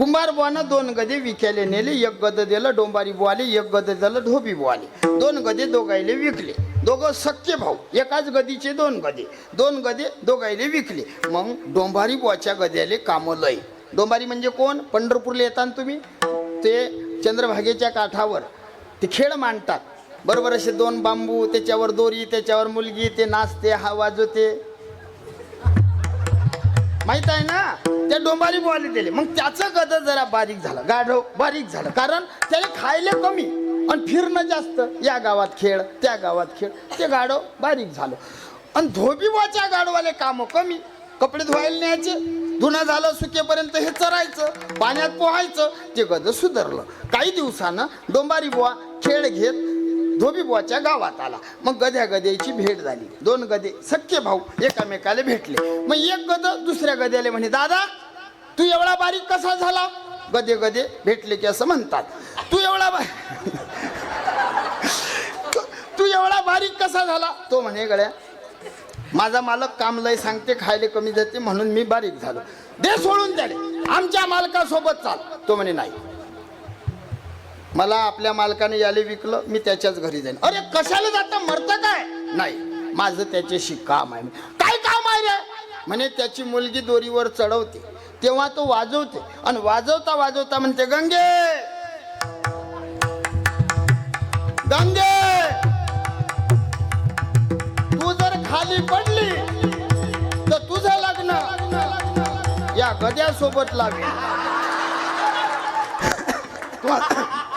कुंभार बुवानं दोन गदे विकायला नेले एक गद दिलं डोंबारी बुवाले एक गद दिलं ढोबी बुवाले दोन गदे दोघायले विकले. दोघं सख्खे भाऊ एकाच गदीचे दोन गदे. दोन गदे दोघायले विकले. मग डोंबारी बुवाच्या गद्याले कामं लय. डोंबारी म्हणजे कोण? पंढरपूरला येता तुम्ही? ते चंद्रभागेच्या काठावर. ते खेळ मांडतात. बरोबर असे दोन बांबू त्याच्यावर दोरी त्याच्यावर मुलगी ते नाचते हा वाजवते. माहीत आहे ना? त्या डोंबारी बुवाले दिले. मग त्याचं गद जरा बारीक झालं. गाढव बारीक झालं. कारण त्याला खायला कमी आणि फिरणं जास्त. या गावात खेळ त्या गावात खेळ. ते गाढव बारीक झालं. आणि धोबीबाच्या गाढवाले कामं कमी. कपडे धुवायला न्यायचे. धुणं झालं सुकेपर्यंत हे चरायचं. पाण्यात पोहायचं. ते गद सुधारलं. काही दिवसानं डोंबारी बुवा खेळ घेत धोबीबुवाच्या गावात आला. मग गद्या गद्याची भेट झाली. दोन गदे सख्खे भाऊ एकामेकाला भेटले. मग एक गद दुसऱ्या गद्याला म्हणे दादा तू एवढा बारीक कसा झाला? गदे गदे भेटले की असं म्हणतात. तू एवढा बा तू- एवढा बारीक कसा झाला? तो म्हणे गड्या माझा मालक काम लय सांगते खायले कमी जाते म्हणून मी बारीक झालो. दे सोडून द्याले आमच्या मालकासोबत चाल. तो म्हणे नाही. मला आपल्या मालकाने याले विकलं मी त्याच्याच घरी जाईन. अरे कशाला जाता? मरतं काय? नाही माझं त्याच्याशी काम आहे. काय काम आहे रे? म्हणे त्याची मुलगी दोरीवर चढवते. तेव्हा तो वाजवते. आणि वाजवता वाजवता म्हणते गंगे! गंगे! तू जर खाली पडली तर तुझं लग्न या गद्यासोबत लागेल.